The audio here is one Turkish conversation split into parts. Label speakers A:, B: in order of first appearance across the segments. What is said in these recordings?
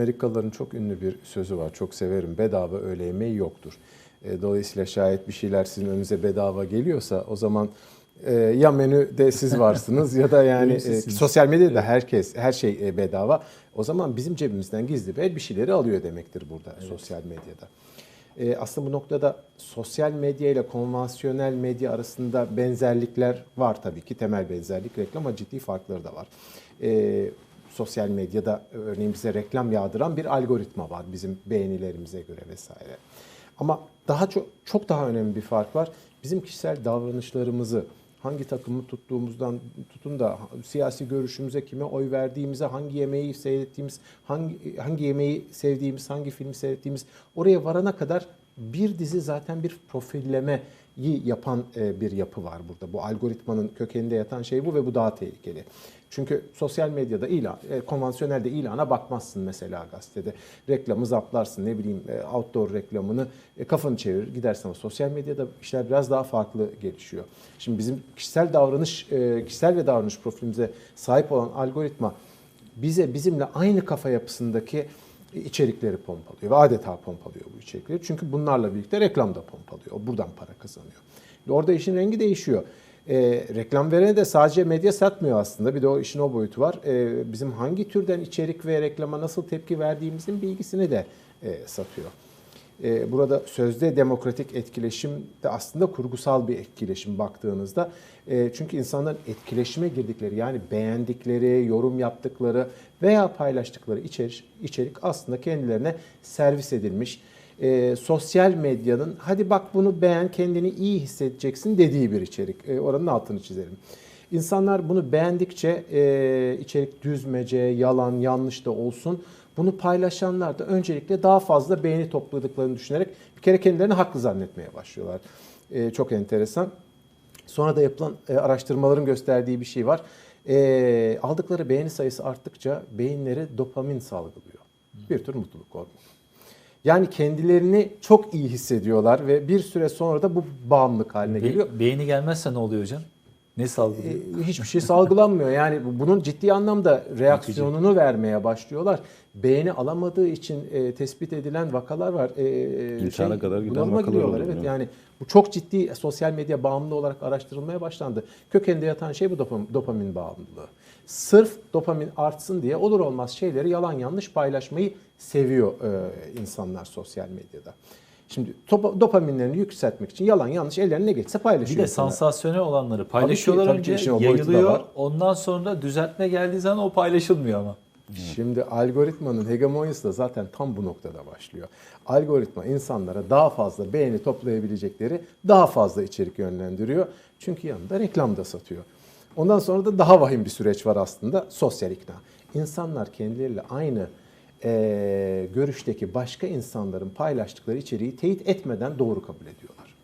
A: Amerikalıların çok ünlü bir sözü var. Çok severim. Bedava öğle yemeği yoktur. E, Dolayısıyla şayet bir şeyler sizin önünüze bedava geliyorsa o zaman e, ya menüde siz varsınız ya da yani e, sosyal medyada herkes her şey bedava. O zaman bizim cebimizden gizli bir şeyleri alıyor demektir burada sosyal medyada. E, aslında bu noktada sosyal medya ile konvansiyonel medya arasında benzerlikler var tabii ki. Temel benzerlik reklam ama ciddi farkları da var. E, sosyal medyada örneğin bize reklam yağdıran bir algoritma var bizim beğenilerimize göre vesaire. Ama daha çok çok daha önemli bir fark var. Bizim kişisel davranışlarımızı hangi takımı tuttuğumuzdan tutun da siyasi görüşümüze kime oy verdiğimize, hangi yemeği seyrettiğimiz, hangi hangi yemeği sevdiğimiz, hangi filmi seyrettiğimiz oraya varana kadar bir dizi zaten bir profillemeyi yapan e, bir yapı var burada. Bu algoritmanın kökeninde yatan şey bu ve bu daha tehlikeli. Çünkü sosyal medyada ilan, e, konvansiyonelde ilana bakmazsın mesela gazetede. Reklamı zaplarsın ne bileyim e, outdoor reklamını kafanı çevirir gidersin ama sosyal medyada işler biraz daha farklı gelişiyor. Şimdi bizim kişisel davranış, kişisel ve davranış profilimize sahip olan algoritma bize bizimle aynı kafa yapısındaki içerikleri pompalıyor ve adeta pompalıyor bu içerikleri. Çünkü bunlarla birlikte reklam da pompalıyor. O buradan para kazanıyor. Orada işin rengi değişiyor. E, reklam verene de sadece medya satmıyor aslında. Bir de o işin o boyutu var. E, bizim hangi türden içerik ve reklama nasıl tepki verdiğimizin bilgisini de e, satıyor. E, burada sözde demokratik etkileşim de aslında kurgusal bir etkileşim baktığınızda. E, çünkü insanların etkileşime girdikleri yani beğendikleri, yorum yaptıkları veya paylaştıkları içerik, içerik aslında kendilerine servis edilmiş. E, sosyal medyanın hadi bak bunu beğen kendini iyi hissedeceksin dediği bir içerik. E, oranın altını çizelim. İnsanlar bunu beğendikçe e, içerik düzmece, yalan, yanlış da olsun bunu paylaşanlar da öncelikle daha fazla beğeni topladıklarını düşünerek bir kere kendilerini haklı zannetmeye başlıyorlar. E, çok enteresan. Sonra da yapılan e, araştırmaların gösterdiği bir şey var. E, aldıkları beğeni sayısı arttıkça beyinleri dopamin salgılıyor. Bir tür mutluluk hormonu. Yani kendilerini çok iyi hissediyorlar ve bir süre sonra da bu bağımlılık haline
B: Be-
A: geliyor.
B: beğeni gelmezse ne oluyor hocam? Ne salgılıyor?
A: E, hiçbir şey salgılanmıyor. Yani bu- bunun ciddi anlamda reaksiyonunu vermeye başlıyorlar. Beğeni alamadığı için e, tespit edilen vakalar var. E,
C: İntihara kadar giden vakalar oldu,
A: Evet yani bu çok ciddi sosyal medya bağımlı olarak araştırılmaya başlandı. Kökeninde yatan şey bu dopam- dopamin bağımlılığı. Sırf dopamin artsın diye olur olmaz şeyleri yalan yanlış paylaşmayı seviyor e, insanlar sosyal medyada. Şimdi topa- dopaminlerini yükseltmek için yalan yanlış ellerine ne geçse
B: Bir
A: paylaşıyor.
B: de
A: insanlar.
B: sansasyonel olanları paylaşıyorlar
A: tabii ki
B: önce
A: boyutu da
B: yayılıyor. Ondan sonra düzeltme geldiği zaman o paylaşılmıyor ama.
A: Şimdi algoritmanın hegemonyası da zaten tam bu noktada başlıyor. Algoritma insanlara daha fazla beğeni toplayabilecekleri daha fazla içerik yönlendiriyor. Çünkü yanında reklam da satıyor. Ondan sonra da daha vahim bir süreç var aslında sosyal ikna. İnsanlar kendileriyle aynı eee, görüşteki başka insanların paylaştıkları içeriği teyit etmeden doğru kabul ediyorlar.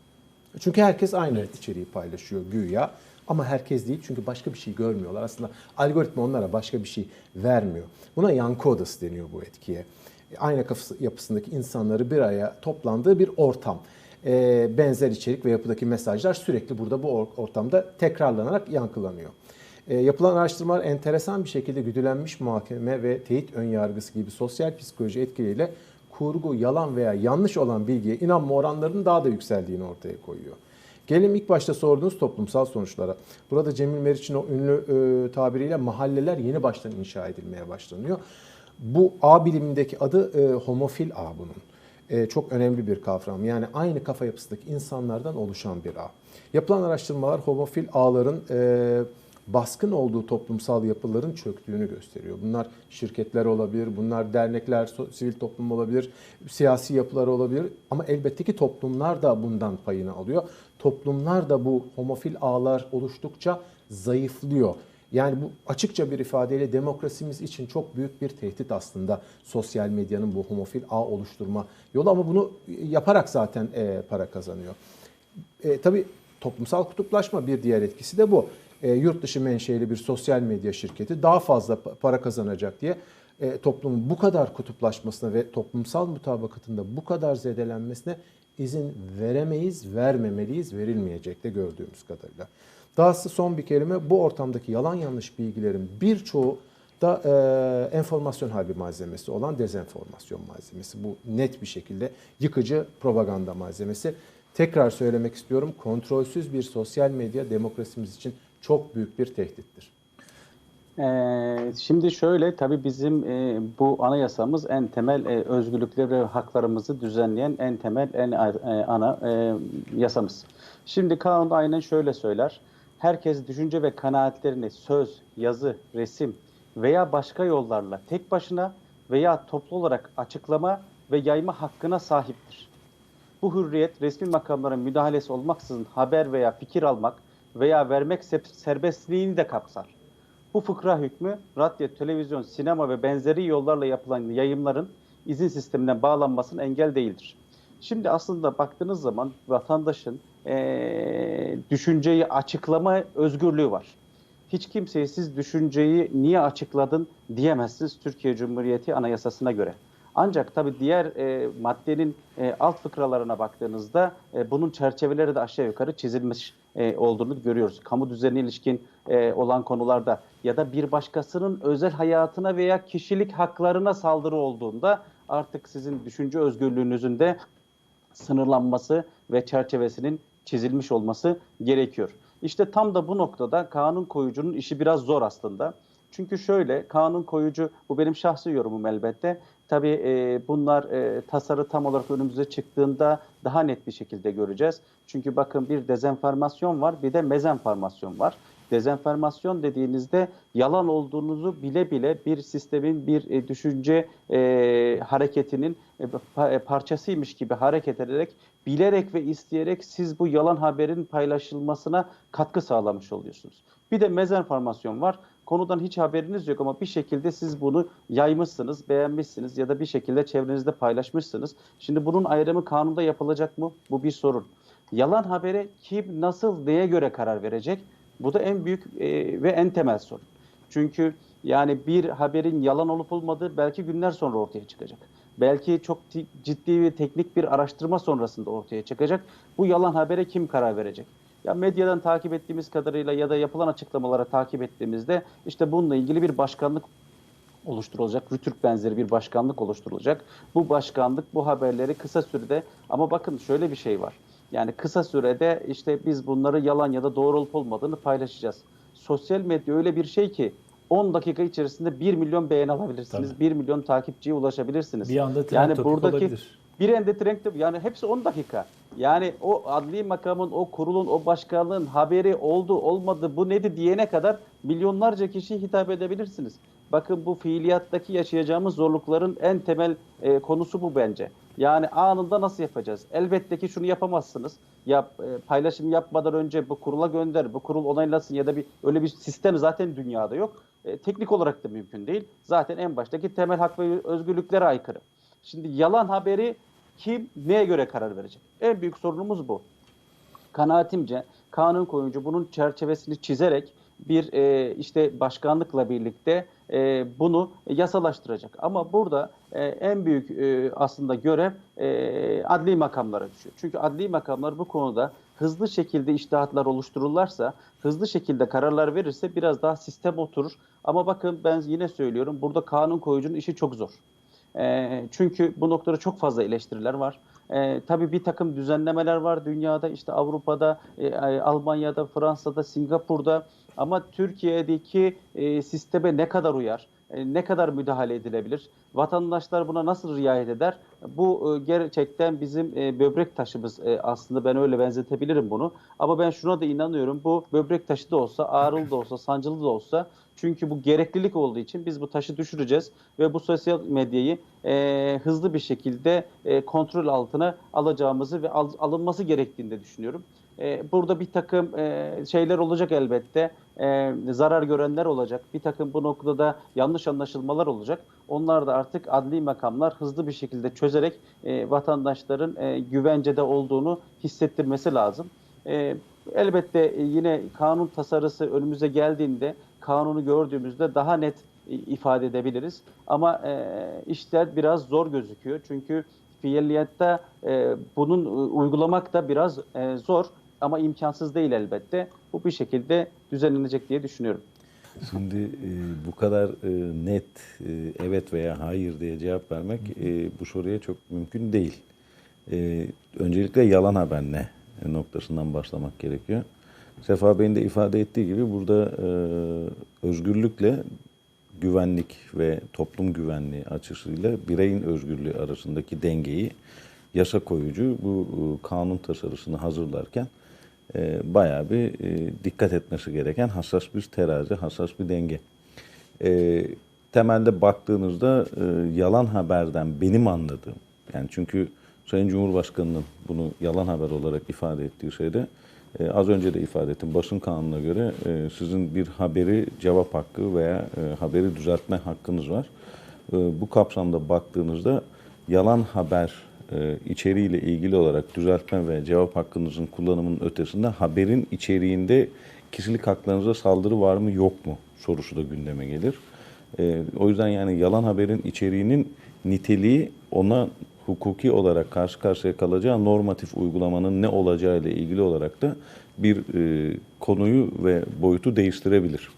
A: Çünkü herkes aynı içeriği paylaşıyor güya. Ama herkes değil çünkü başka bir şey görmüyorlar. Aslında algoritma onlara başka bir şey vermiyor. Buna yankı odası deniyor bu etkiye. Aynı kafası yapısındaki insanları bir araya toplandığı bir ortam. Ee, benzer içerik ve yapıdaki mesajlar sürekli burada bu or- ortamda tekrarlanarak yankılanıyor. Ee, yapılan araştırmalar enteresan bir şekilde güdülenmiş muhakeme ve teyit önyargısı gibi sosyal psikoloji etkileriyle kurgu, yalan veya yanlış olan bilgiye inanma oranlarının daha da yükseldiğini ortaya koyuyor. Gelelim ilk başta sorduğunuz toplumsal sonuçlara. Burada Cemil Meriç'in o ünlü e, tabiriyle mahalleler yeni baştan inşa edilmeye başlanıyor. Bu ağ bilimindeki adı e, homofil ağ bunun. E, çok önemli bir kavram. Yani aynı kafa yapısındaki insanlardan oluşan bir ağ. Yapılan araştırmalar homofil ağların e, baskın olduğu toplumsal yapıların çöktüğünü gösteriyor. Bunlar şirketler olabilir, bunlar dernekler, sivil toplum olabilir, siyasi yapılar olabilir. Ama elbette ki toplumlar da bundan payını alıyor. Toplumlar da bu homofil ağlar oluştukça zayıflıyor. Yani bu açıkça bir ifadeyle demokrasimiz için çok büyük bir tehdit aslında sosyal medyanın bu homofil ağ oluşturma yolu ama bunu yaparak zaten e, para kazanıyor. E, tabii toplumsal kutuplaşma bir diğer etkisi de bu. E, yurt dışı menşeli bir sosyal medya şirketi daha fazla pa- para kazanacak diye e, toplumun bu kadar kutuplaşmasına ve toplumsal mutabakatında bu kadar zedelenmesine izin veremeyiz, vermemeliyiz, verilmeyecek de gördüğümüz kadarıyla. Dahası son bir kelime bu ortamdaki yalan yanlış bilgilerin birçoğu da e, enformasyon harbi malzemesi olan dezenformasyon malzemesi. Bu net bir şekilde yıkıcı propaganda malzemesi. Tekrar söylemek istiyorum. Kontrolsüz bir sosyal medya demokrasimiz için çok büyük bir tehdittir.
C: Ee, şimdi şöyle tabii bizim e, bu anayasamız en temel e, özgürlükleri ve haklarımızı düzenleyen en temel en e, ana e, yasamız. Şimdi kanun aynen şöyle söyler. Herkes düşünce ve kanaatlerini söz, yazı, resim veya başka yollarla tek başına veya toplu olarak açıklama ve yayma hakkına sahiptir. Bu hürriyet resmi makamların müdahalesi olmaksızın haber veya fikir almak veya vermek se- serbestliğini de kapsar. Bu fıkra hükmü radyo, televizyon, sinema ve benzeri yollarla yapılan yayımların izin sistemine bağlanmasına engel değildir. Şimdi aslında baktığınız zaman vatandaşın eee, düşünceyi açıklama özgürlüğü var. Hiç kimseye siz düşünceyi niye açıkladın diyemezsiniz Türkiye Cumhuriyeti Anayasası'na göre. Ancak tabii diğer e, maddenin e, alt fıkralarına baktığınızda e, bunun çerçeveleri de aşağı yukarı çizilmiş e, olduğunu görüyoruz. Kamu düzenine ilişkin e, olan konularda ya da bir başkasının özel hayatına veya kişilik haklarına saldırı olduğunda artık sizin düşünce özgürlüğünüzün de sınırlanması ve çerçevesinin çizilmiş olması gerekiyor. İşte tam da bu noktada kanun koyucunun işi biraz zor aslında. Çünkü şöyle kanun koyucu bu benim şahsi yorumum elbette. Tabii e, bunlar e, tasarı tam olarak önümüze çıktığında daha net bir şekilde göreceğiz. Çünkü bakın bir dezenformasyon var bir de mezenformasyon var. Dezenformasyon dediğinizde yalan olduğunuzu bile bile bir sistemin bir e, düşünce e, hareketinin e, e, parçasıymış gibi hareket ederek bilerek ve isteyerek siz bu yalan haberin paylaşılmasına katkı sağlamış oluyorsunuz. Bir de mezenformasyon var. Konudan hiç haberiniz yok ama bir şekilde siz bunu yaymışsınız, beğenmişsiniz ya da bir şekilde çevrenizde paylaşmışsınız. Şimdi bunun ayrımı kanunda yapılacak mı? Bu bir sorun. Yalan habere kim, nasıl, neye göre karar verecek? Bu da en büyük e, ve en temel sorun. Çünkü yani bir haberin yalan olup olmadığı belki günler sonra ortaya çıkacak. Belki çok ciddi ve teknik bir araştırma sonrasında ortaya çıkacak. Bu yalan habere kim karar verecek? Ya medyadan takip ettiğimiz kadarıyla ya da yapılan açıklamalara takip ettiğimizde işte bununla ilgili bir başkanlık oluşturulacak. Rütürk benzeri bir başkanlık oluşturulacak. Bu başkanlık bu haberleri kısa sürede ama bakın şöyle bir şey var. Yani kısa sürede işte biz bunları yalan ya da doğru olup olmadığını paylaşacağız. Sosyal medya öyle bir şey ki 10 dakika içerisinde 1 milyon beğeni alabilirsiniz.
B: Tabii.
C: 1 milyon takipçiye ulaşabilirsiniz.
B: Bir anda
C: yani buradaki
B: olabilir.
C: Bir ende trend topik- yani hepsi 10 dakika. Yani o adli makamın, o kurulun, o başkanlığın haberi oldu, olmadı, bu nedir diyene kadar milyonlarca kişiye hitap edebilirsiniz. Bakın bu fiiliyattaki yaşayacağımız zorlukların en temel e, konusu bu bence. Yani anında nasıl yapacağız? Elbette ki şunu yapamazsınız. Yap, e, paylaşım yapmadan önce bu kurula gönder, bu kurul onaylasın ya da bir öyle bir sistem zaten dünyada yok. E, teknik olarak da mümkün değil. Zaten en baştaki temel hak ve özgürlüklere aykırı. Şimdi yalan haberi kim neye göre karar verecek? En büyük sorunumuz bu. Kanaatimce kanun koyuncu bunun çerçevesini çizerek bir e, işte başkanlıkla birlikte e, bunu yasalaştıracak. Ama burada e, en büyük e, aslında görev e, adli makamlara düşüyor. Çünkü adli makamlar bu konuda hızlı şekilde iştahatlar oluştururlarsa, hızlı şekilde kararlar verirse biraz daha sistem oturur. Ama bakın ben yine söylüyorum burada kanun koyucunun işi çok zor. E, çünkü bu noktada çok fazla eleştiriler var. E, tabii bir takım düzenlemeler var dünyada, işte Avrupa'da, e, Almanya'da, Fransa'da, Singapur'da. Ama Türkiye'deki e, sisteme ne kadar uyar, e, ne kadar müdahale edilebilir, vatandaşlar buna nasıl riayet eder? Bu e, gerçekten bizim e, böbrek taşımız aslında ben öyle benzetebilirim bunu. Ama ben şuna da inanıyorum, bu böbrek taşı da olsa, ağrılı da olsa, sancılı da olsa çünkü bu gereklilik olduğu için biz bu taşı düşüreceğiz ve bu sosyal medyayı e, hızlı bir şekilde e, kontrol altına alacağımızı ve al- alınması gerektiğini de düşünüyorum. E, burada bir takım e, şeyler olacak elbette, e, zarar görenler olacak, bir takım bu noktada yanlış anlaşılmalar olacak. Onlar da artık adli makamlar hızlı bir şekilde çözerek e, vatandaşların e, güvencede olduğunu hissettirmesi lazım. E, elbette e, yine kanun tasarısı önümüze geldiğinde kanunu gördüğümüzde daha net e, ifade edebiliriz. Ama e, işler biraz zor gözüküyor. Çünkü fiiliyatta e, bunun e, uygulamak da biraz e, zor ama imkansız değil elbette. Bu bir şekilde düzenlenecek diye düşünüyorum.
D: Şimdi e, bu kadar e, net e, evet veya hayır diye cevap vermek e, bu soruya çok mümkün değil. E, öncelikle yalan haber ne noktasından başlamak gerekiyor. Sefa Bey'in de ifade ettiği gibi burada e, özgürlükle güvenlik ve toplum güvenliği açısıyla bireyin özgürlüğü arasındaki dengeyi yasa koyucu bu e, kanun tasarısını hazırlarken e, bayağı bir e, dikkat etmesi gereken hassas bir terazi, hassas bir denge. E, temelde baktığınızda e, yalan haberden benim anladığım, yani çünkü Sayın Cumhurbaşkanı'nın bunu yalan haber olarak ifade ettiği şeyde e, az önce de ifade ettim. Basın kanununa göre e, sizin bir haberi cevap hakkı veya e, haberi düzeltme hakkınız var. Bu kapsamda baktığınızda yalan haber e, içeriğiyle ilgili olarak düzeltme ve cevap hakkınızın kullanımının ötesinde haberin içeriğinde kişilik haklarınıza saldırı var mı yok mu sorusu da gündeme gelir. O yüzden yani yalan haberin içeriğinin niteliği ona hukuki olarak karşı karşıya kalacağı normatif uygulamanın ne olacağı ile ilgili olarak da bir e, konuyu ve boyutu değiştirebilir.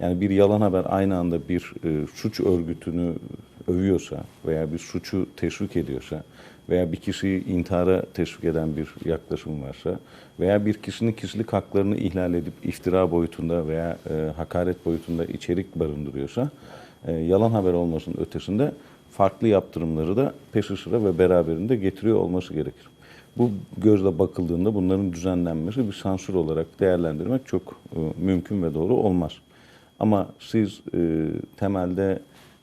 D: Yani bir yalan haber aynı anda bir e, suç örgütünü övüyorsa veya bir suçu teşvik ediyorsa veya bir kişiyi intihara teşvik eden bir yaklaşım varsa veya bir kişinin kişilik haklarını ihlal edip iftira boyutunda veya e, hakaret boyutunda içerik barındırıyorsa e, yalan haber olmasının ötesinde farklı yaptırımları da peşi sıra ve beraberinde getiriyor olması gerekir. Bu gözle bakıldığında bunların düzenlenmesi bir sansür olarak değerlendirmek çok e, mümkün ve doğru olmaz. Ama siz e, temelde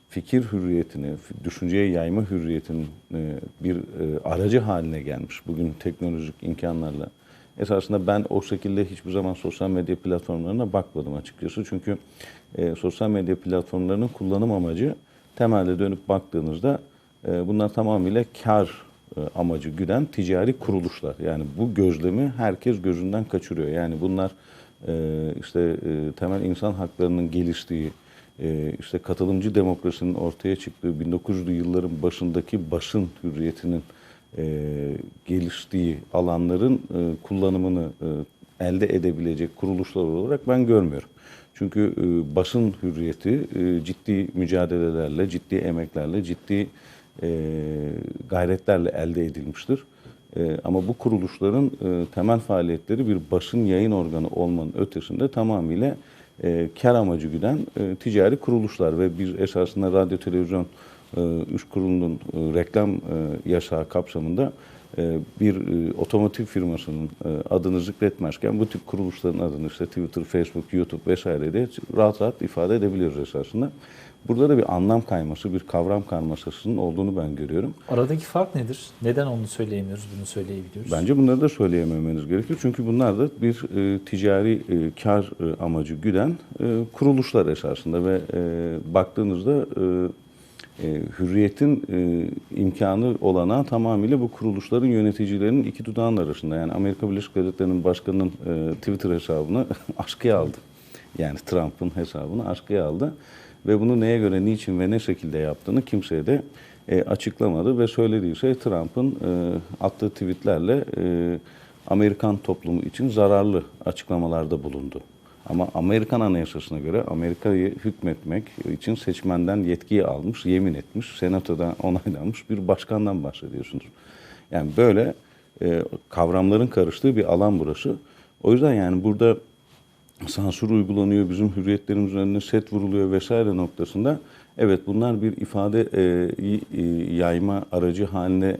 D: fikir hürriyetini, düşünceye yayma hürriyetinin e, bir e, aracı haline gelmiş bugün teknolojik imkanlarla. Esasında ben o şekilde hiçbir zaman sosyal medya platformlarına bakmadım açıkçası. Çünkü e, sosyal medya platformlarının kullanım amacı temelde dönüp baktığınızda e, bunlar tamamıyla kar e, amacı güden ticari kuruluşlar. Yani bu gözlemi herkes gözünden kaçırıyor. Yani bunlar e, işte e, temel insan haklarının geliştiği, e, işte katılımcı demokrasinin ortaya çıktığı 1900'lü yılların başındaki basın hürriyetinin e, geliştiği alanların e, kullanımını e, elde edebilecek kuruluşlar olarak ben görmüyorum. Çünkü e, basın hürriyeti e, ciddi mücadelelerle, ciddi emeklerle, ciddi e, gayretlerle elde edilmiştir. Ama bu kuruluşların temel faaliyetleri bir basın yayın organı olmanın ötesinde tamamıyla e, kar amacı güden ticari kuruluşlar ve biz esasında radyo televizyon e, üst kurulunun reklam yasağı kapsamında bir e, otomotiv firmasının e, adını zikretmezken bu tip kuruluşların adını işte Twitter, Facebook, YouTube vesaire diye rahat rahat ifade edebiliyoruz esasında. Burada da bir anlam kayması, bir kavram karmaşasının olduğunu ben görüyorum.
B: Aradaki fark nedir? Neden onu söyleyemiyoruz, bunu söyleyebiliyoruz?
D: Bence bunları da söyleyememeniz gerekiyor. Çünkü bunlar da bir e, ticari e, kar e, amacı güden e, kuruluşlar esasında ve e, baktığınızda e, e, hürriyetin e, imkanı olana tamamıyla bu kuruluşların yöneticilerinin iki dudağının arasında. Yani Amerika Birleşik Devletleri'nin başkanının e, Twitter hesabını askıya aldı. Yani Trump'ın hesabını askıya aldı. Ve bunu neye göre, niçin ve ne şekilde yaptığını kimseye de e, açıklamadı. Ve söylediği şey Trump'ın e, attığı tweetlerle e, Amerikan toplumu için zararlı açıklamalarda bulundu. Ama Amerikan Anayasası'na göre Amerika'yı hükmetmek için seçmenden yetkiyi almış, yemin etmiş, senatoda onaylanmış bir başkandan bahsediyorsunuz. Yani böyle e, kavramların karıştığı bir alan burası. O yüzden yani burada sansür uygulanıyor, bizim hürriyetlerimiz önüne set vuruluyor vesaire noktasında evet bunlar bir ifade e, e, yayma aracı haline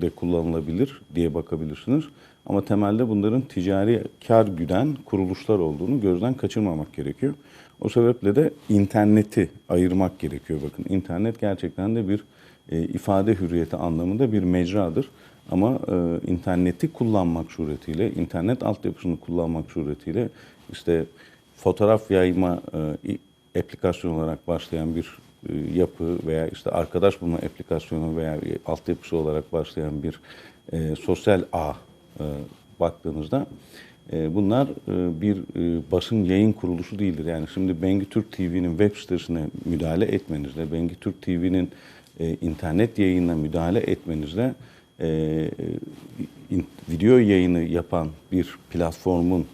D: de kullanılabilir diye bakabilirsiniz. Ama temelde bunların ticari kar güden kuruluşlar olduğunu gözden kaçırmamak gerekiyor. O sebeple de interneti ayırmak gerekiyor. Bakın internet gerçekten de bir e, ifade hürriyeti anlamında bir mecradır. Ama e, interneti kullanmak suretiyle, internet altyapısını kullanmak suretiyle işte fotoğraf yayma e, aplikasyon olarak başlayan bir e, yapı veya işte arkadaş bulma aplikasyonu veya altyapısı olarak başlayan bir e, sosyal ağ baktığınızda e, bunlar e, bir e, basın yayın kuruluşu değildir. Yani şimdi Bengi Türk TV'nin web sitesine müdahale etmenizle, Bengi Türk TV'nin e, internet yayınına müdahale etmenizle e, video yayını yapan bir platformun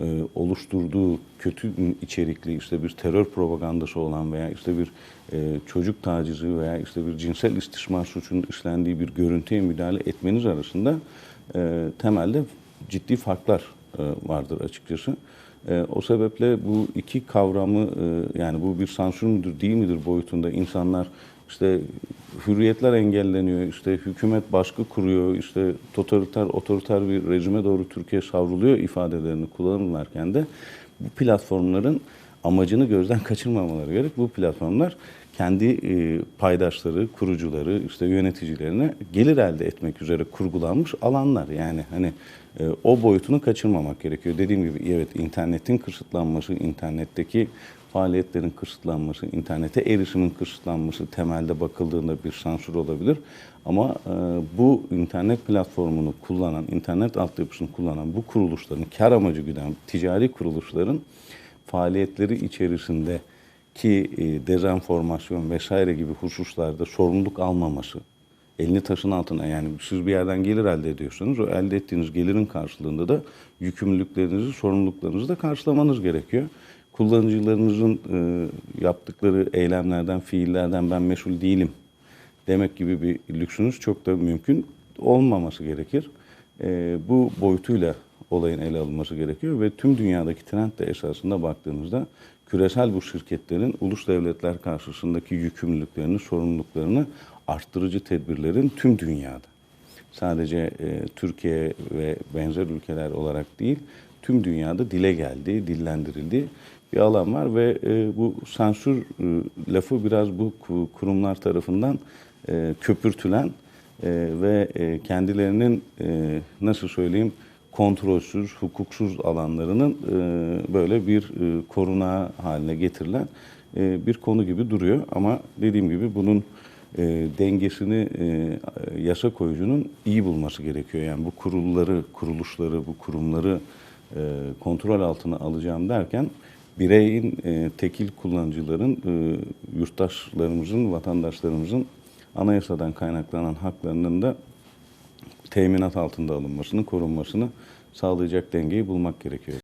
D: e, oluşturduğu kötü içerikli işte bir terör propagandası olan veya işte bir e, çocuk tacizi veya işte bir cinsel istismar suçunun işlendiği bir görüntüye müdahale etmeniz arasında e, temelde ciddi farklar e, vardır açıkçası. E, o sebeple bu iki kavramı e, yani bu bir sansür müdür değil midir boyutunda insanlar işte hürriyetler engelleniyor, işte hükümet baskı kuruyor, işte totaliter, otoriter bir rejime doğru Türkiye savruluyor ifadelerini kullanırlarken de bu platformların amacını gözden kaçırmamaları gerek. Bu platformlar kendi e, paydaşları, kurucuları, işte yöneticilerine gelir elde etmek üzere kurgulanmış alanlar. Yani hani e, o boyutunu kaçırmamak gerekiyor. Dediğim gibi evet internetin kısıtlanması, internetteki faaliyetlerin kısıtlanması, internete erişimin kısıtlanması temelde bakıldığında bir sansür olabilir. Ama e, bu internet platformunu kullanan, internet altyapısını kullanan bu kuruluşların, kar amacı güden ticari kuruluşların faaliyetleri içerisinde ki e, dezenformasyon vesaire gibi hususlarda sorumluluk almaması, elini taşın altına yani siz bir yerden gelir elde ediyorsanız o elde ettiğiniz gelirin karşılığında da yükümlülüklerinizi, sorumluluklarınızı da karşılamanız gerekiyor. Kullanıcılarınızın e, yaptıkları eylemlerden, fiillerden ben mesul değilim demek gibi bir lüksünüz çok da mümkün olmaması gerekir. E, bu boyutuyla olayın ele alınması gerekiyor ve tüm dünyadaki trend de esasında baktığınızda küresel bu şirketlerin ulus devletler karşısındaki yükümlülüklerini, sorumluluklarını arttırıcı tedbirlerin tüm dünyada. Sadece e, Türkiye ve benzer ülkeler olarak değil, tüm dünyada dile geldiği, dillendirildiği bir alan var ve e, bu sansür e, lafı biraz bu ku- kurumlar tarafından e, köpürtülen e, ve e, kendilerinin e, nasıl söyleyeyim kontrolsüz, hukuksuz alanlarının e, böyle bir e, koruna haline getirilen e, bir konu gibi duruyor. Ama dediğim gibi bunun dengesini yasa koyucunun iyi bulması gerekiyor. Yani bu kurulları, kuruluşları, bu kurumları kontrol altına alacağım derken bireyin, tekil kullanıcıların, yurttaşlarımızın, vatandaşlarımızın anayasadan kaynaklanan haklarının da teminat altında alınmasını, korunmasını sağlayacak dengeyi bulmak gerekiyor.